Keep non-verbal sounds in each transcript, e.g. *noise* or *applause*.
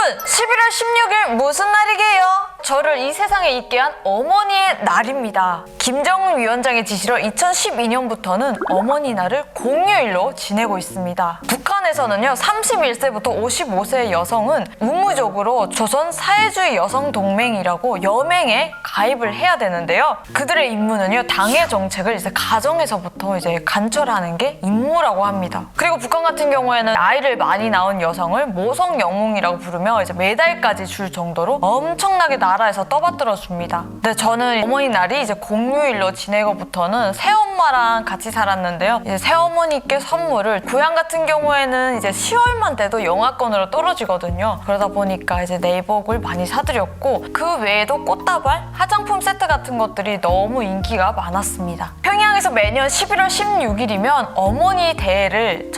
여러분 11월 16일 무슨 날이게요? 저를 이 세상에 있게 한 어머니의 날입니다. 김정은 위원장의 지시로 2012년부터는 어머니 날을 공휴일로 지내고 있습니다. 북한 에서는요 31세부터 55세의 여성은 의무적으로 조선 사회주의 여성 동맹이라고 여맹에 가입을 해야 되는데요. 그들의 임무는요 당의 정책을 이제 가정에서부터 이제 관철하는 게 임무라고 합니다. 그리고 북한 같은 경우에는 아이를 많이 낳은 여성을 모성 영웅이라고 부르며 이제 메달까지 줄 정도로 엄청나게 나라에서 떠받들어 줍니다. 근데 저는 어머니 날이 이제 공휴일로 지내고부터는 새엄마랑 같이 살았는데요. 이제 새어머니께 선물을 고향 같은 경우에는 이제 10월만 돼도 영하권으로 떨어지거든요. 그러다 보니까 이제 네이버곡을 많이 사드렸고 그 외에도 꽃다발, 화장품 세트 같은 것들이 너무 인기가 많았습니다. 평양에서 매년 11월 16일이면 어머니 대회를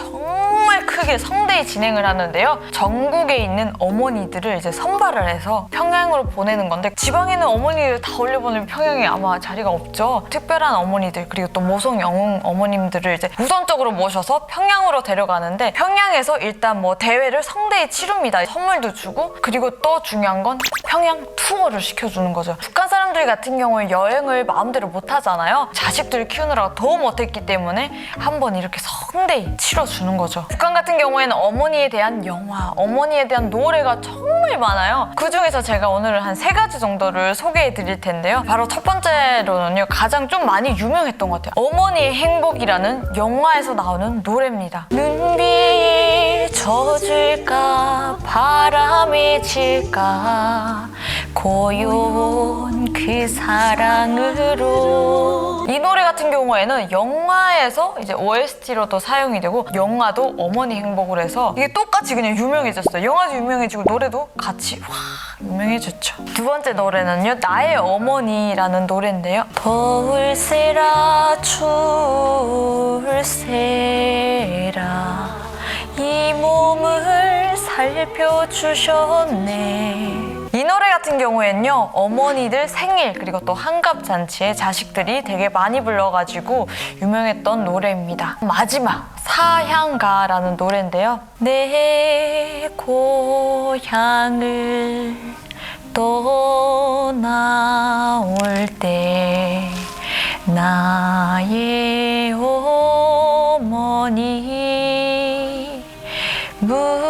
크게 성대히 진행을 하는데요. 전국에 있는 어머니들을 이제 선발을 해서 평양으로 보내는 건데 지방에 있는 어머니들 다 올려보내면 평양에 아마 자리가 없죠. 특별한 어머니들 그리고 또 모성 영웅 어머님들을 이제 우선적으로 모셔서 평양으로 데려가는데 평양에서 일단 뭐 대회를 성대히 치릅니다. 선물도 주고 그리고 또 중요한 건 평양 투어를 시켜주는 거죠. 북한 사람들 같은 경우에 여행을 마음대로 못 하잖아요. 자식들을 키우느라고 더 못했기 때문에 한번 이렇게 성대히 치러주는 거죠. 북한 같은 경우에는 어머니에 대한 영화, 어머니에 대한 노래가 정말 많아요. 그 중에서 제가 오늘은 한세 가지 정도를 소개해 드릴 텐데요. 바로 첫 번째로는요, 가장 좀 많이 유명했던 것 같아요. 어머니의 행복이라는 영화에서 나오는 노래입니다. 눈비 젖을까, 바람이 질까, 고요한 그 사랑으로. 이 노래 같은 경우에는 영화에서 이제 OST로도 사용이 되고, 영화도 어머니 행복을 해서 이게 똑같이 그냥 유명해졌어요. 영화도 유명해지고, 노래도 같이 확 유명해졌죠. 두 번째 노래는요, 나의 어머니라는 노래인데요. 더울세라, 추울세라, 이 몸을 살펴주셨네. 경우에는요 어머니들 생일 그리고 또 한갑 잔치에 자식들이 되게 많이 불러가지고 유명했던 노래입니다. 마지막 사향가라는 노래인데요. 내 고향을 떠나올 때 나의 어머니 문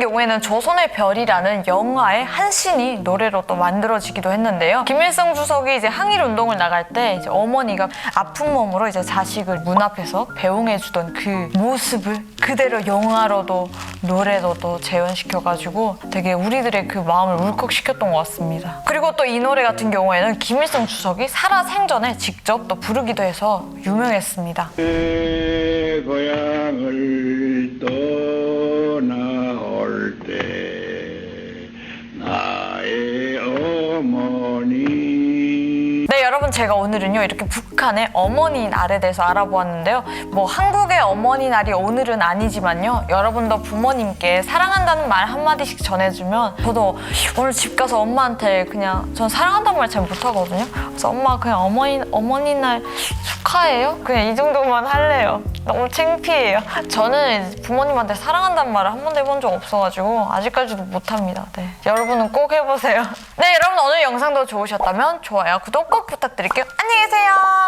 경우에는 조선의 별이라는 영화의 한 씬이 노래로 또 만들어지기도 했는데요. 김일성 주석이 이제 항일 운동을 나갈 때 이제 어머니가 아픈 몸으로 이제 자식을 문 앞에서 배웅해주던 그 모습을 그대로 영화로도 노래로도 재현시켜가지고 되게 우리들의 그 마음을 울컥시켰던 것 같습니다. 그리고 또 이 노래 같은 경우에는 김일성 주석이 살아 생전에 직접 또 부르기도 해서 유명했습니다. 내 고향을 떠 여러분 제가 오늘은요 이렇게 북한의 어머니 날에 대해서 알아보았는데요. 뭐 한국의 어머니 날이 오늘은 아니지만요. 여러분도 부모님께 사랑한다는 말 한마디씩 전해주면 저도 오늘 집 가서 엄마한테 그냥 전 사랑한다는 말 잘 못하거든요. 그래서 엄마 그냥 어머니 어머니 날 축하해요. 그냥 이 정도만 할래요. 너무 창피해요. 저는 부모님한테 사랑한다는 말을 한 번도 해본 적 없어가지고 아직까지도 못합니다. 네. 여러분은 꼭 해보세요. *laughs* 네, 여러분 오늘 영상도 좋으셨다면 좋아요, 구독 꼭 부탁드릴게요. 안녕히 계세요.